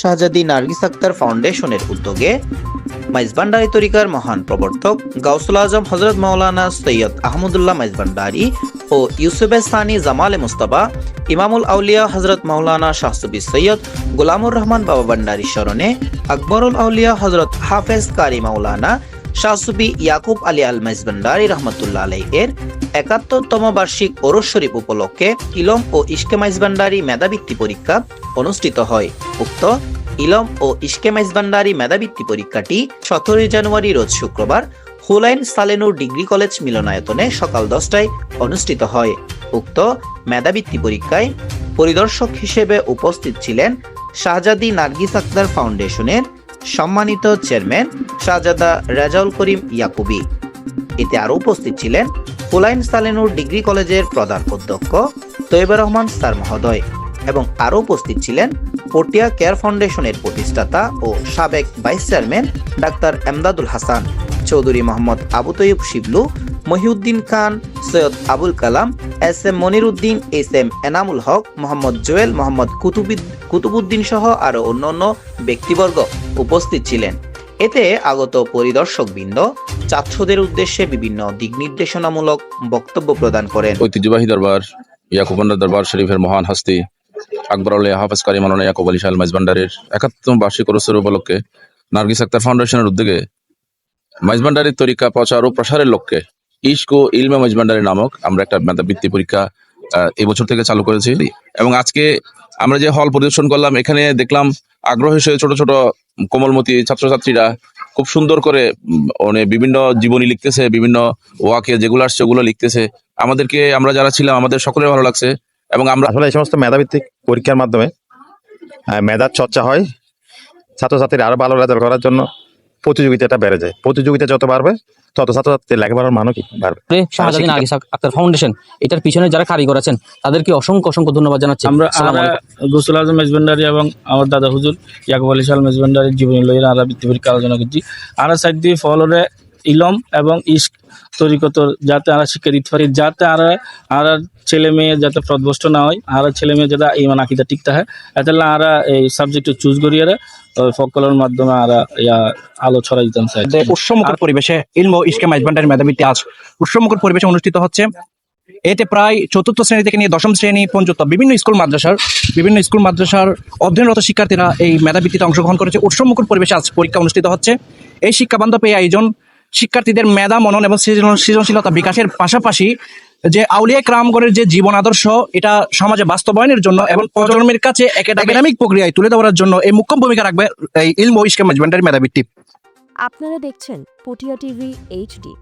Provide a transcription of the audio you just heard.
শাহজাদি নার্গিস আক্তার ফাউন্ডেশনের উদ্যোগে মাইজবান্ডারি তরিকার মহান প্রবর্তক গাউসুল আজম, হজরত মৌলানা সৈয়দ আহমদুল্লাহ মাইজবান্ডারি ও ইউসুফে সানি জামালে মুস্তাবা ইমামুল আউলিয়া, হজরত মৌলানা শাহসুবি সৈয়দ, গোলামুর রহমান বাবা ভান্ডারি স্মরণে আকবরুল আউলিয়া, হজরত হাফেজ কারি মাওলানা শাহসুবি ইয়াকুব আলী আল মাইজবান্ডারি রহমতুল্লাহ আলাই এর একাত্তরতম বার্ষিক ওরস শরীফ উপলক্ষে ইলম ও ইশকে মাইজবান্ডারি মেধাবৃত্তি পরীক্ষা অনুষ্ঠিত হয়। উক্ত ইলম ও ইশকে মাইজবান্ডারি মেধাবৃত্তি পরীক্ষাটি সতেরোই জানুয়ারি রোজ শুক্রবার হুলাইন সালেনুর ডিগ্রি কলেজ মিলনায়তনে সকাল দশটায় অনুষ্ঠিত হয়। উক্ত মেধাবৃত্তি পরীক্ষায় পরিদর্শক হিসেবে উপস্থিত ছিলেন শাহজাদি নার্গিস আক্তার ফাউন্ডেশনের সম্মানিত চেয়ারম্যান শাহজাদা রেজাউল করিম ইয়াকুবি। এতে আরও উপস্থিত ছিলেন হুলাইন সালেনুর ডিগ্রি কলেজের প্রধান অধ্যক্ষ তৈয়বা রহমান স্যার মহোদয় এবং আরও উপস্থিত ছিলেন পটিয়া কেয়ার ফাউন্ডেশনের প্রতিষ্ঠাতা ও সাবেক vice chairman doctor Emdadul Hasan, Chowdhury Mohammad Abu Taiyab Shiblu, Mohiuddin Khan, Syed Abul Kalam, S M Moniruddin, S M Enamul Haque, Mohammad Joel, Mohammad কুতুবিদ Kutubuddin সহ আরও অন্যান্য ব্যক্তিবর্গ। উপস্থিত ছিলেন। এতে আগত পরিদর্শকবৃন্দ ছাত্রদের উদ্দেশ্যে বিভিন্ন দিক নির্দেশনামূলক বক্তব্য প্রদান করেন। ঐতিহ্যবাহী দরবার ইয়াকুবান্ডার দরবার শরীফের মহান হস্তি আকবর আলী হাফেজ কারি মালানা ইয়াকুব আলী শাহ মাইজবান্ডারের একাত্তম বার্ষিক উরসের উপলক্ষে নার্গিস আক্তার ফাউন্ডেশনের উদ্যোগে মাইজবান্ডারির তরিকা প্রচার ও প্রসারের লক্ষ্যে ইস্ক ইলমে মাইজবান্ডারি নামক আমরা একটা মেধাবৃত্তি পরীক্ষা আহ, এই বছর থেকে চালু করেছি। এবং আজকে আমরা যে হল পরিদর্শন করলাম এখানে দেখলাম আগ্রহ হিসেবে ছোট ছোট কোমলমতি ছাত্রছাত্রীরা খুব সুন্দর করে মানে বিভিন্ন জীবনী লিখতেছে, বিভিন্ন ওয়াকে যেগুলো আসছে ওগুলো লিখতেছে। আমাদেরকে, আমরা যারা ছিলাম, আমাদের সকলের ভালো লাগছে এবং আমরা আসলে এই সমস্ত মেধাভিত্তিক পরীক্ষার মাধ্যমে মেধার চর্চা হয়, ছাত্রছাত্রীরা আরও ভালো রেজাল্ট করার জন্য। প্রতিযোগিতাটা বেড়ে যায়। প্রতিযোগিতা যত বাড়বে তত ছাত্রছাত্রীর লেখাপড়ার মানও কি বাড়বে। করে আগে আক্তার ফাউন্ডেশন এটার পিছনে যারা কারিগর আছেন তাদেরকে অসংখ্য অসংখ্য ধন্যবাদ জানাচ্ছি। আমরা। গোসল আজম মেজবান্ডারি এবং আমার দাদা হুজুর ইয়াকুব আলী সাল মেজবান্ডারির জীবনী লইয়ের আরা বৃত্তি পরীক্ষা আলোচনা করছি আর সাইড দিয়ে ফলরে ইলম এবং ইস্ক তরিকত যাতে আমরা শিক্ষা দিতে পারি যাতে আর আর ছেলে মেয়ে যাতে প্রদবষ্ট না হয় আর ছেলে মেয়ে যাতে ইমান আকিদা ঠিক থাকে। এতে আরা এই সাবজেক্ট চুজ করিয়ে ফকলের মাধ্যমে আরা ইয়া আলো ছড়াই দিতাম যে উৎসমুখর পরিবেশে ইলম ও ইসকে মাইজবান্ডারি মেধাবৃত্তি আজ উৎসমুখর পরিবেশে অনুষ্ঠিত হচ্ছে এতে প্রায় চতুর্থ শ্রেণি থেকে নিয়ে দশম শ্রেণি পর্যন্ত বিভিন্ন স্কুল মাদ্রাসার বিভিন্ন স্কুল মাদ্রাসার অধ্যয়নরত শিক্ষার্থীরা এই মেধাবৃত্তিতে অংশগ্রহণ করেছে। উৎসমুখর পরিবেশে আজ পরীক্ষা অনুষ্ঠিত হচ্ছে। এই শিক্ষা বান্ধব এই আয়োজন শিক্ষার্থীদের মেধা, মনন এবং সৃজনশীলতা বিকাশের পাশাপাশি যে আউলিয়া ক্রামগড়ের যে জীবন আদর্শ, এটা সমাজে বাস্তবায়নের জন্য এবং প্রজন্মের কাছে একাডেমিক প্রক্রিয়ায় তুলে ধরার জন্য এই মুখ্য ভূমিকা রাখবে এই ইলম ইসকে মাইজবান্ডারি মেধাবৃত্তি আপনারা দেখছেন পটিয়া টিভি এইচডি